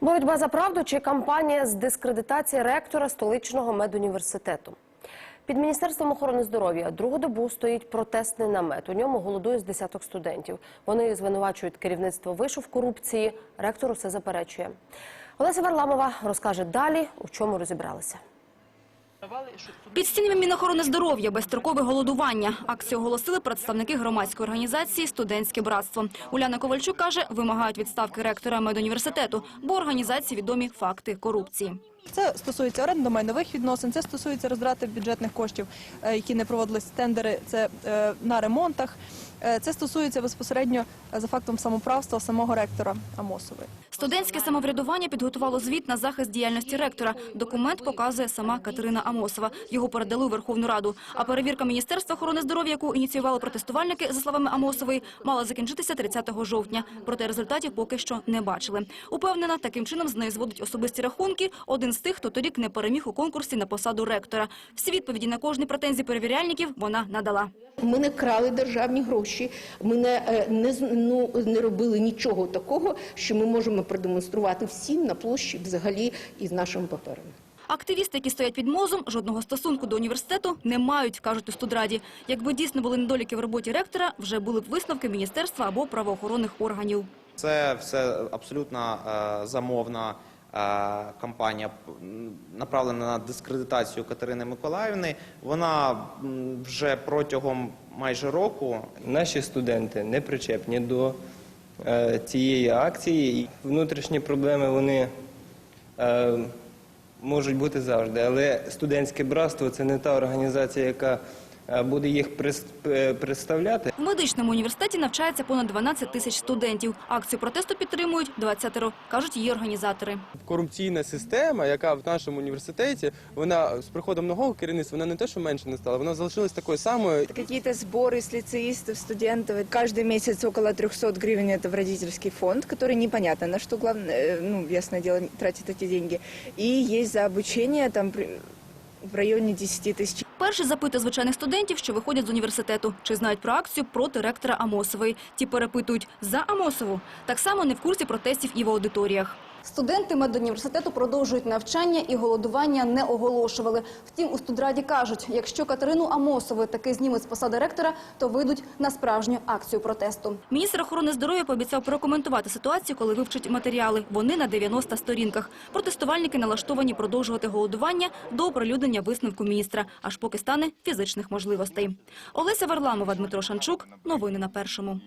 Боротьба за правду чи кампанія з дискредитації ректора столичного медуніверситету. Під міністерством охорони здоров'я другу добу стоїть протестний намет. У ньому голодує з десяток студентів. Вони звинувачують керівництво вишу в корупції. Ректор усе заперечує. Олеся Варламова розкаже далі, у чому розібралися. Під стінами Мінохорони здоров'я безстрокове голодування. Акцію оголосили представники громадської організації «Студентське братство». Уляна Ковальчук каже, вимагають відставки ректора медуніверситету, бо організації відомі факти корупції. Це стосується орендно-майнових відносин, це стосується розтрати бюджетних коштів, е, які не проводились тендери, це е, на ремонтах. Е, Це стосується безпосередньо за фактом самоправства самого ректора Амосової. Студентське самоврядування підготувало звіт на захист діяльності ректора. Документ показує сама Катерина Амосова. Його передали у Верховну Раду. А перевірка Міністерства охорони здоров'я, яку ініціювали протестувальники, за словами Амосової, мала закінчитися 30 жовтня. Проте результатів поки що не бачили. Упевнена, таким чином з неї зводить особисті рахунки один тих, хто торік не переміг у конкурсі на посаду ректора. Всі відповіді на кожні претензії перевіряльників вона надала. Ми не крали державні гроші. Ми не, е, не, ну, не робили нічого такого, що ми можемо продемонструвати всім на площі взагалі із нашими паперами. Активісти, які стоять під мозом, жодного стосунку до університету не мають, кажуть у студраді. Якби дійсно були недоліки в роботі ректора, вже були б висновки міністерства або правоохоронних органів. Це все абсолютно е, замовна кампанія, направлена на дискредитацію Катерини Миколаївни. Вона вже протягом майже року Наші студенти не причепні до е, цієї акції. Внутрішні проблеми вони е, можуть бути завжди, але студентське братство це не та організація, яка буде їх прис- е, представляти. В медичному університеті навчається понад 12 тисяч студентів. Акцію протесту підтримують 20 кажуть її організатори. корупційна система, яка в нашому університеті, вона з приходом нового керівництва, вона не те, що менше не стала, вона залишилась такою самою. Какие-то сборы с лицеистов, студентов. Каждый месяц около 300 гривен это в родительский фонд, который непонятно на что, главное, ну, ясное дело, тратит эти деньги. И есть за обучение там при- в районе 10 тысяч Перший запитує звичайних студентів, що виходять з університету, чи знають про акцію проти ректора Амосової. Ті перепитують за Амосову. Так само не в курсі протестів і в аудиторіях. Студенти медуніверситету продовжують навчання і голодування не оголошували. Втім, у студраді кажуть, якщо Катерину Амосову таки знімуть з посади ректора, то вийдуть на справжню акцію протесту. Міністр охорони здоров'я пообіцяв прокоментувати ситуацію, коли вивчить матеріали. Вони на 90 сторінках. Протестувальники налаштовані продовжувати голодування до оприлюднення висновку міністра, аж поки стане фізичних можливостей. Олеся Варламова, Дмитро Шанчук. Новини на першому.